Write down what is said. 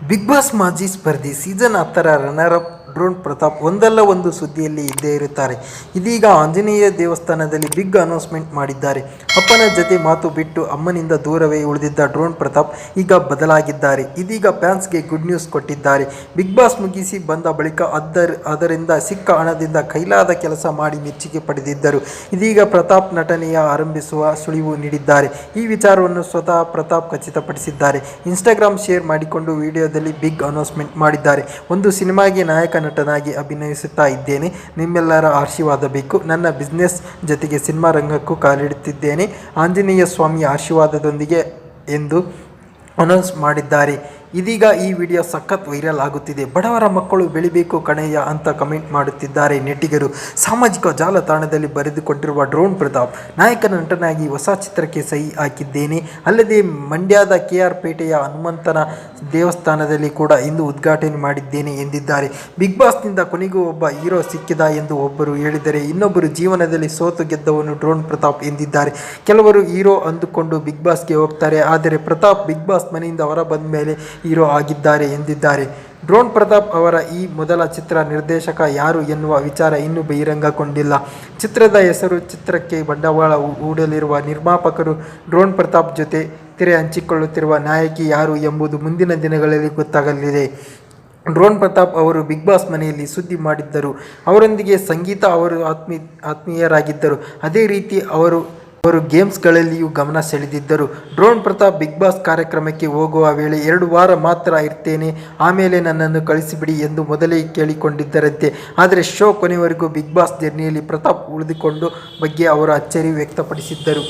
Big boss माझी स्पर्धे season आता रनर ಡ್ರೋನ್ ಪ್ರತಾಪ್ ಒಂದಲ್ಲ ಒಂದು ಸುದ್ದಿಯಲ್ಲಿ ಇದ್ದೇ ಇರುತ್ತಾರೆ. ಇದೀಗ ಆಂಜನೇಯ ದೇವಸ್ಥಾನದಲ್ಲಿ ಬಿಗ್ ಅನೌನ್ಸ್ಮೆಂಟ್ ಮಾಡಿದ್ದಾರೆ. ಅಪ್ಪನ ಜೊತೆ ಮಾತು ಬಿಟ್ಟು ಅಮ್ಮನಿಂದ ದೂರವೇ ಉಳಿದಿದ್ದ ಡ್ರೋನ್ ಪ್ರತಾಪ್ ಈಗ ಬದಲಾಗಿದ್ದಾರೆ. ಇದೀಗ ಫ್ಯಾನ್ಸ್ಗೆ ಗುಡ್ ನ್ಯೂಸ್ ಕೊಟ್ಟಿದ್ದಾರೆ. ಬಿಗ್ ಬಾಸ್ ಮುಗಿಸಿ ಬಂದ ಬಳಿಕ ಅದರ, ಅದರಿಂದ ಸಿಕ್ಕ ಹಣದಿಂದ ಕೈಲಾದ ಕೆಲಸ ಮಾಡಿ ಮೆಚ್ಚುಗೆ ಪಡೆದಿದ್ದರು. ಇದೀಗ ಪ್ರತಾಪ್ ನಟನೆಯ ಆರಂಭಿಸುವ ಸುಳಿವು ನೀಡಿದ್ದಾರೆ. ಈ ವಿಚಾರವನ್ನು ಸ್ವತಃ ಪ್ರತಾಪ್ ಖಚಿತಪಡಿಸಿದ್ದಾರೆ. ಇನ್ಸ್ಟಾಗ್ರಾಮ್ ಶೇರ್ ಮಾಡಿಕೊಂಡು ವಿಡಿಯೋದಲ್ಲಿ ಬಿಗ್ ಅನೌನ್ಸ್ಮೆಂಟ್ ಮಾಡಿದ್ದಾರೆ. ಒಂದು ಸಿನಿಮಾಗೆ ನಾಯಕ ನಟನಾಗಿ ಅಭಿನಯಿಸುತ್ತಾ ಇದ್ದೇನೆ. ನಿಮ್ಮೆಲ್ಲರ ಆಶೀರ್ವಾದ ಬೇಕು. ನನ್ನ ಬಿಸ್ನೆಸ್ ಜೊತೆಗೆ ಸಿನಿಮಾ ರಂಗಕ್ಕೂ ಕಾಲಿಡುತ್ತಿದ್ದೇನೆ. ಆಂಜನೇಯ ಸ್ವಾಮಿಯ ಆಶೀರ್ವಾದದೊಂದಿಗೆ ಎಂದು ಅನೌನ್ಸ್ ಮಾಡಿದ್ದಾರೆ. ಇದೀಗ ಈ ವಿಡಿಯೋ ಸಖತ್ ವೈರಲ್ ಆಗುತ್ತಿದೆ. ಬಡವರ ಮಕ್ಕಳು ಬೆಳಿಬೇಕು ಕಣಯ್ಯ ಅಂತ ಕಮೆಂಟ್ ಮಾಡುತ್ತಿದ್ದಾರೆ ನೆಟ್ಟಿಗರು. ಸಾಮಾಜಿಕ ಜಾಲತಾಣದಲ್ಲಿ ಬರೆದುಕೊಂಡಿರುವ ಡ್ರೋನ್ ಪ್ರತಾಪ್, ನಾಯಕ ನಟನಾಗಿ ಹೊಸ ಚಿತ್ರಕ್ಕೆ ಸಹಿ ಹಾಕಿದ್ದೇನೆ. ಅಲ್ಲದೆ ಮಂಡ್ಯದ ಕೆ ಆರ್ ಪೇಟೆಯ ಹನುಮಂತನ ದೇವಸ್ಥಾನದಲ್ಲಿ ಕೂಡ ಇಂದು ಉದ್ಘಾಟನೆ ಮಾಡಿದ್ದೇನೆ ಎಂದಿದ್ದಾರೆ. ಬಿಗ್ ಬಾಸ್ನಿಂದ ಕೊನೆಗೂ ಒಬ್ಬ ಹೀರೋ ಸಿಕ್ಕಿದ ಎಂದು ಒಬ್ಬರು ಹೇಳಿದರೆ ಇನ್ನೊಬ್ಬರು ಜೀವನದಲ್ಲಿ ಸೋತು ಗೆದ್ದವನು ಡ್ರೋನ್ ಪ್ರತಾಪ್ ಎಂದಿದ್ದಾರೆ. ಕೆಲವರು ಹೀರೋ ಅಂದುಕೊಂಡು ಬಿಗ್ ಬಾಸ್ಗೆ ಹೋಗ್ತಾರೆ. ಆದರೆ ಪ್ರತಾಪ್ ಬಿಗ್ ಬಾಸ್ ಮನೆಯಿಂದ ಹೊರ ಬಂದ ಮೇಲೆ ಹೀರೋ ಆಗಿದ್ದಾರೆ ಎಂದಿದ್ದಾರೆ. ಡ್ರೋನ್ ಪ್ರತಾಪ್ ಅವರ ಈ ಮೊದಲ ಚಿತ್ರ ನಿರ್ದೇಶಕ ಯಾರು ಎನ್ನುವ ವಿಚಾರ ಇನ್ನೂ ಬಹಿರಂಗಗೊಂಡಿಲ್ಲ. ಚಿತ್ರದ ಹೆಸರು ಚಿತ್ರಕ್ಕೆ ಬಂಡವಾಳ ಹೂಡಲಿರುವ ನಿರ್ಮಾಪಕರು ಡ್ರೋನ್ ಪ್ರತಾಪ್ ಜೊತೆ ತೆರೆ ಹಂಚಿಕೊಳ್ಳುತ್ತಿರುವ ನಾಯಕಿ ಯಾರು ಎಂಬುದು ಮುಂದಿನ ದಿನಗಳಲ್ಲಿ ಗೊತ್ತಾಗಲಿದೆ. ಡ್ರೋನ್ ಪ್ರತಾಪ್ ಅವರು ಬಿಗ್ ಬಾಸ್ ಮನೆಯಲ್ಲಿ ಸುದ್ದಿ ಮಾಡಿದ್ದರು. ಅವರೊಂದಿಗೆ ಸಂಗೀತ ಅವರು ಆತ್ಮೀ ಆತ್ಮೀಯರಾಗಿದ್ದರು. ಅದೇ ರೀತಿ ಅವರು ಅವರು ಗೇಮ್ಸ್ಗಳಲ್ಲಿಯೂ ಗಮನ ಸೆಳೆದಿದ್ದರು. ಡ್ರೋನ್ ಪ್ರತಾಪ್ ಬಿಗ್ ಬಾಸ್ ಕಾರ್ಯಕ್ರಮಕ್ಕೆ ಹೋಗುವ ವೇಳೆ ಎರಡು ವಾರ ಮಾತ್ರ ಇರ್ತೇನೆ, ಆಮೇಲೆ ನನ್ನನ್ನು ಕಳಿಸಿಬಿಡಿ ಎಂದು ಮೊದಲೇ ಕೇಳಿಕೊಂಡಿದ್ದರಂತೆ. ಆದರೆ ಶೋ ಕೊನೆವರೆಗೂ ಬಿಗ್ ಬಾಸ್ ಜರ್ನಿಯಲ್ಲಿ ಪ್ರತಾಪ್ ಉಳಿದುಕೊಂಡು ಬಗ್ಗೆ ಅವರು ಅಚ್ಚರಿ ವ್ಯಕ್ತಪಡಿಸಿದ್ದರು.